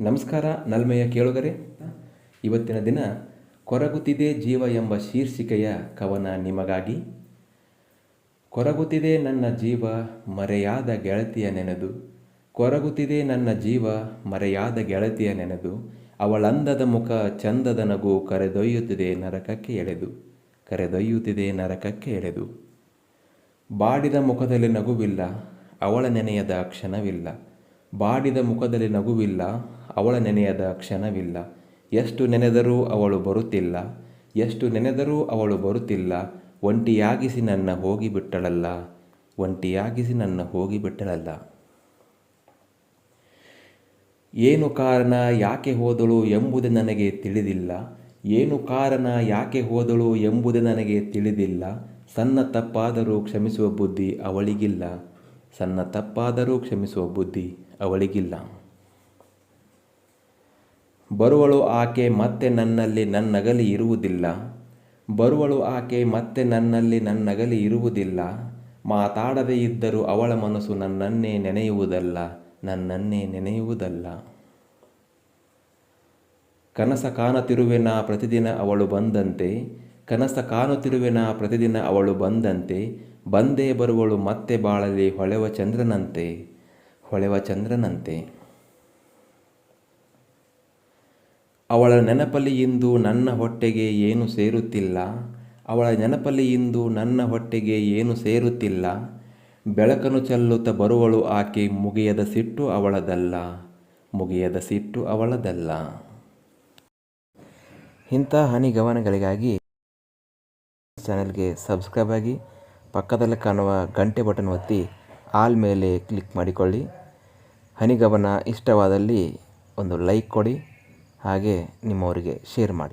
ನಮಸ್ಕಾರ, ನಲ್ಮೆಯ ಕೇಳುಗರೆ. ಇವತ್ತಿನ ದಿನ ಕೊರಗುತ್ತಿದೆ ಜೀವ ಎಂಬ ಶೀರ್ಷಿಕೆಯ ಕವನ ನಿಮಗಾಗಿ. ಕೊರಗುತ್ತಿದೆ ನನ್ನ ಜೀವ, ಮರೆಯಾದ ಗೆಳತಿಯ ನೆನೆದು. ಕೊರಗುತ್ತಿದೆ ನನ್ನ ಜೀವ, ಮರೆಯಾದ ಗೆಳತಿಯ ನೆನೆದು. ಅವಳಂದದ ಮುಖ ಚಂದದ ನಗು ಕರೆದೊಯ್ಯುತ್ತಿದೆ ನರಕಕ್ಕೆ ಎಳೆದು. ಕರೆದೊಯ್ಯುತ್ತಿದೆ ನರಕಕ್ಕೆ ಎಳೆದು. ಬಾಡಿದ ಮುಖದಲ್ಲಿ ನಗುವಿಲ್ಲ, ಅವಳ ನೆನೆಯದ ಕ್ಷಣವಿಲ್ಲ. ಬಾಡಿದ ಮುಖದಲ್ಲಿ ನಗುವಿಲ್ಲ, ಅವಳ ನೆನೆಯದ ಕ್ಷಣವಿಲ್ಲ. ಎಷ್ಟು ನೆನೆದರೂ ಅವಳು ಬರುತ್ತಿಲ್ಲ, ಎಷ್ಟು ನೆನೆದರೂ ಅವಳು ಬರುತ್ತಿಲ್ಲ. ಒಂಟಿಯಾಗಿಸಿ ನನ್ನ ಹೋಗಿಬಿಟ್ಟಳಲ್ಲ ಒಂಟಿಯಾಗಿಸಿ ನನ್ನ ಹೋಗಿಬಿಟ್ಟಳಲ್ಲ ಏನು ಕಾರಣ ಯಾಕೆ ಹೋದಳು ಎಂಬುದು ನನಗೆ ತಿಳಿದಿಲ್ಲ. ಏನು ಕಾರಣ ಯಾಕೆ ಹೋದಳು ಎಂಬುದು ನನಗೆ ತಿಳಿದಿಲ್ಲ. ಸಣ್ಣ ತಪ್ಪಾದರೂ ಕ್ಷಮಿಸುವ ಬುದ್ಧಿ ಅವಳಿಗಿಲ್ಲ. ಸಣ್ಣ ತಪ್ಪಾದರೂ ಕ್ಷಮಿಸುವ ಬುದ್ಧಿ ಅವಳಿಗಿಲ್ಲ. ಬರುವಳು ಆಕೆ ಮತ್ತೆ ನನ್ನಲ್ಲಿ ನನ್ನಗಲಿ ಇರುವುದಿಲ್ಲ. ಬರುವಳು ಆಕೆ ಮತ್ತೆ ನನ್ನಲ್ಲಿ ನನ್ನಗಲಿ ಇರುವುದಿಲ್ಲ. ಮಾತಾಡದೇ ಇದ್ದರೂ ಅವಳ ಮನಸ್ಸು ನನ್ನನ್ನೇ ನೆನೆಯುವುದಲ್ಲ ನನ್ನನ್ನೇ ನೆನೆಯುವುದಲ್ಲ. ಕನಸ ಕಾಣುತ್ತಿರುವೆನ ಪ್ರತಿದಿನ ಅವಳು ಬಂದಂತೆ? ಕನಸ ಕಾಣುತ್ತಿರುವೆನ ಪ್ರತಿದಿನ ಅವಳು ಬಂದಂತೆ? ಬಂದೇ ಬರುವಳು ಮತ್ತೆ ಬಾಳಲಿ ಹೊಳೆವ ಚಂದ್ರನಂತೆ? ಹೊಳೆವ ಚಂದ್ರನಂತೆ. ಅವಳ ನೆನಪಲ್ಲಿ ಇಂದು ನನ್ನ ಹೊಟ್ಟೆಗೆ ಏನು ಸೇರುತ್ತಿಲ್ಲ? ಅವಳ ನೆನಪಲ್ಲಿ ಇಂದು ನನ್ನ ಹೊಟ್ಟೆಗೆ ಏನು ಸೇರುತ್ತಿಲ್ಲ? ಬೆಳಕನ್ನು ಚೆಲ್ಲುತ್ತ ಬರುವಳು ಆಕೆ ಮುಗಿಯದ ಸಿಟ್ಟು ಅವಳದಲ್ಲ, ಮುಗಿಯದ ಸಿಟ್ಟು ಅವಳದಲ್ಲ. ಇಂಥ ಹನಿಗವನಗಳಿಗಾಗಿ ಚಾನೆಲ್ಗೆ ಸಬ್ಸ್ಕ್ರೈಬ್ ಆಗಿ ಪಕ್ಕದಲ್ಲಿ ಕಾಣುವ ಗಂಟೆ ಬಟನ್ ಒತ್ತಿ ಆಲ್ ಮೇಲೆ ಕ್ಲಿಕ್ ಮಾಡಿಕೊಳ್ಳಿ. ಹನಿಗವನ ಇಷ್ಟವಾದಲ್ಲಿ ಒಂದು ಲೈಕ್ ಕೊಡಿ ಹಾಗೆ ನಿಮ್ಮವರಿಗೆ ಶೇರ್ ಮಾಡಿ.